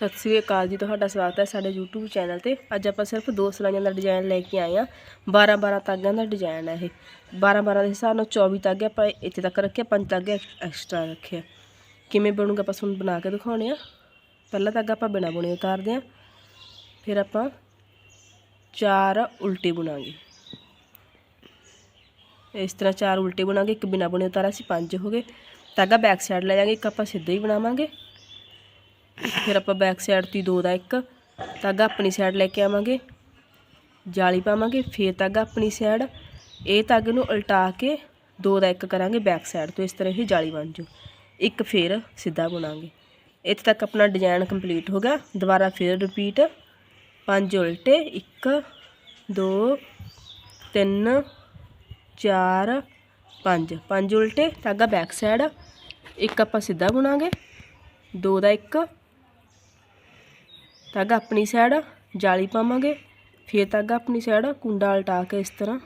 ਸਤਿ ਸ੍ਰੀ ਅਕਾਲ ਜੀ, ਤੁਹਾਡਾ ਸਵਾਗਤ ਹੈ ਸਾਡੇ YouTube ਚੈਨਲ ਤੇ। ਅੱਜ ਆਪਾਂ ਸਿਰਫ ਦੋ ਸਲਾਈਆਂ ਦਾ ਡਿਜ਼ਾਈਨ ਲੈ ਕੇ ਆਏ ਆ 12 12 ਤਾਗਿਆਂ ਦਾ ਡਿਜ਼ਾਈਨ ਹੈ ਇਹ। 12 12 ਦੇ ਹਿਸਾਬ ਨਾਲ 24 ਤਾਗੇ ਆਪਾਂ ਇੱਥੇ ਤੱਕ ਰੱਖਿਆ, ਪੰਜ ਤਾਗੇ ਐਕਸਟਰਾ ਰੱਖਿਆ। ਕਿਵੇਂ ਬਣੂਗਾ ਆਪਾਂ ਤੁਹਾਨੂੰ ਬਣਾ ਕੇ ਦਿਖਾਉਣੇ ਆ ਪਹਿਲਾ ਤਾਗਾ ਆਪਾਂ ਬਿਨਾ ਬੁਣੇ ਉਤਾਰਦੇ ਆ ਫਿਰ ਆਪਾਂ ਚਾਰ ਉਲਟੇ ਬੁਣਾਂਗੇ। ਇਸ ਤਰ੍ਹਾਂ ਚਾਰ ਉਲਟੇ ਬਣਾਂਗੇ, ਇੱਕ ਬਿਨਾ ਬੁਣੇ ਉਤਾਰਾ ਸੀ, ਪੰਜ ਹੋ ਗਏ। ਤਾਗਾ ਬੈਕ ਸਾਈਡ ਲੈ ਜਾਾਂਗੇ ਇੱਕ ਆਪਾਂ ਸਿੱਧਾ ਹੀ ਬਣਾਵਾਂਗੇ। ਫਿਰ ਆਪਾਂ ਬੈਕ ਸਾਈਡ ਤੇ ਦੋ ਦਾ ਇੱਕ ਤਾਗਾ ਆਪਣੀ ਸਾਈਡ ਲੈ ਕੇ ਆਵਾਂਗੇ। ਜਾਲੀ ਪਾਵਾਂਗੇ, ਫਿਰ ਤਾਗਾ ਆਪਣੀ ਸਾਈਡ ਇਹ ਤਾਗੇ ਨੂੰ ਉਲਟਾ ਕੇ ਦੋ ਦਾ ਇੱਕ ਕਰਾਂਗੇ ਬੈਕ ਸਾਈਡ ਤੋਂ, ਇਸ ਤਰ੍ਹਾਂ ਹੀ ਜਾਲੀ ਬਣ ਜੂ। ਇੱਕ ਫਿਰ ਸਿੱਧਾ ਬੁਣਾਂਗੇ। ਇੱਥੇ ਤੱਕ ਆਪਣਾ ਡਿਜ਼ਾਈਨ ਕੰਪਲੀਟ ਹੋ ਗਿਆ। ਦੁਬਾਰਾ ਫਿਰ ਰਿਪੀਟ ਪੰਜ ਉਲਟੇ 1 2 3 4 5 ਪੰਜ ਉਲਟੇ ਤਾਗਾ ਬੈਕ ਸਾਈਡ ਇੱਕ ਆਪਾਂ ਸਿੱਧਾ ਬੁਣਾਂਗੇ। ਦੋ ਦਾ ਇੱਕ ਤਾਗਾ ਆਪਣੀ ਸਾਈਡ ਜਾਲੀ ਪਾਵਾਂਗੇ, ਫਿਰ ਤਾਗਾ ਆਪਣੀ ਸਾਈਡ ਕੁੰਡਾ ਉਲਟਾ ਕੇ ਇਸ ਤਰ੍ਹਾਂ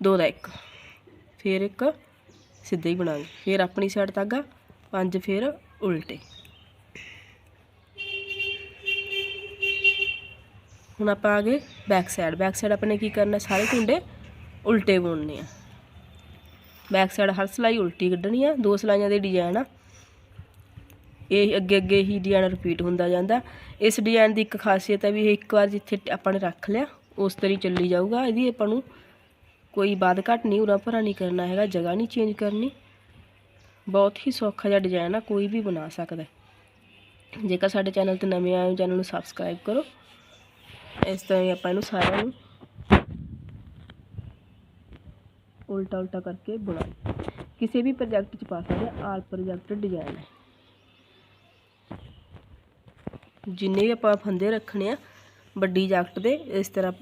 ਦੋ ਦਾ ਇੱਕ, ਫਿਰ ਇੱਕ ਸਿੱਧਾ ਹੀ ਬਣਾਂਗੇ, ਫਿਰ ਆਪਣੀ ਸਾਈਡ ਤਾਗਾ ਪੰਜ ਫਿਰ ਉਲਟੇ। ਹੁਣ ਆਪਾਂ ਆ ਗਏ ਬੈਕ ਸਾਈਡ ਬੈਕ ਸਾਈਡ ਆਪਾਂ ਨੇ ਕੀ ਕਰਨਾ, ਸਾਰੇ ਕੁੰਡੇ ਉਲਟੇ ਬੁਣਨੇ ਆ। ਬੈਕ ਸਾਈਡ ਹਰ ਸਲਾਈ ਉਲਟੀ ਕੱਢਣੀ ਆ, ਦੋ ਸਲਾਈਆਂ ਦੇ ਡਿਜ਼ਾਈਨ ਆ। ਇਹ ਅੱਗੇ ਅੱਗੇ ਹੀ ਡਿਜ਼ਾਈਨ ਰਿਪੀਟ ਹੁੰਦਾ ਜਾਂਦਾ। ਇਸ ਡਿਜ਼ਾਈਨ ਦੀ ਇੱਕ ਖਾਸੀਅਤ ਹੈ ਵੀ ਇਹ ਇੱਕ ਵਾਰ ਜਿੱਥੇ ਆਪਾਂ ਨੇ ਰੱਖ ਲਿਆ, ਉਸ ਤਰੀ ਚੱਲੀ ਜਾਊਗਾ। ਇਹਦੀ ਆਪਾਂ ਨੂੰ ਕੋਈ ਬਾਦ ਘਟ ਨਹੀਂ, ਉਰਾ ਭਰਾ ਨਹੀਂ ਕਰਨਾ ਹੈਗਾ, ਜਗ੍ਹਾ ਨਹੀਂ ਚੇਂਜ ਕਰਨੀ। ਬਹੁਤ ਹੀ ਸੌਖਾ ਜਿਹਾ ਡਿਜ਼ਾਈਨ ਆ, ਕੋਈ ਵੀ ਬਣਾ ਸਕਦਾ ਜੇਕਰ ਸਾਡੇ ਚੈਨਲ ਤੇ ਨਵੇਂ ਆਏ ਹੋ ਚੈਨਲ ਨੂੰ ਸਬਸਕ੍ਰਾਈਬ ਕਰੋ। ਇਸ ਤਰ੍ਹਾਂ ਹੀ ਆਪਾਂ ਇਹਨੂੰ ਸਾਰਿਆਂ ਨੂੰ ਉਲਟਾ ਉਲਟਾ ਕਰਕੇ ਬੁਣਾ ਕਿਸੇ ਵੀ ਪ੍ਰੋਜੈਕਟ 'ਚ ਪਾ ਸਕਦੇ ਆ ਆਲ ਪ੍ਰੋਜੈਕਟ ਡਿਜ਼ਾਈਨ ਹੈ। ਜਿੰਨੇ ਵੀ ਆਪਾਂ ਫੰਦੇ ਰੱਖਣੇ ਆ, ਵੱਡੀ ਜੈਕਟ ਦੇ, ਇਸ ਤਰ੍ਹਾਂ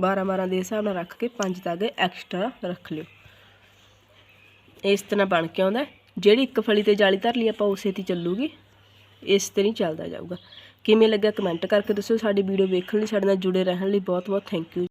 12 12 ਦੇ ਹਿਸਾਬ ਨਾਲ ਰੱਖ ਕੇ ਪੰਜ ਤਾਗੇ ਐਕਸਟਰਾ ਰੱਖ ਲਿਓ। ਇਸ ਤਰ੍ਹਾਂ ਬਣ ਕੇ ਆਉਂਦਾ। ਜਿਹੜੀ ਇੱਕ ਫਲੀ ਤੇ ਜਾਲੀ ਧਰ ਲਈ, ਆਪਾਂ ਉਸੇ ਤੇ ਚੱਲੂਗੀ। ਇਸ ਤੇ ਨਹੀਂ ਚੱਲਦਾ ਜਾਊਗਾ। ਕਿਵੇਂ ਲੱਗਿਆ ਕਮੈਂਟ ਕਰਕੇ ਦੱਸੋ ਸਾਡੀ ਵੀਡੀਓ ਵੇਖਣ ਲਈ, ਸਾਡੇ ਨਾਲ ਜੁੜੇ ਰਹਿਣ ਲਈ ਬਹੁਤ ਬਹੁਤ ਥੈਂਕ ਯੂ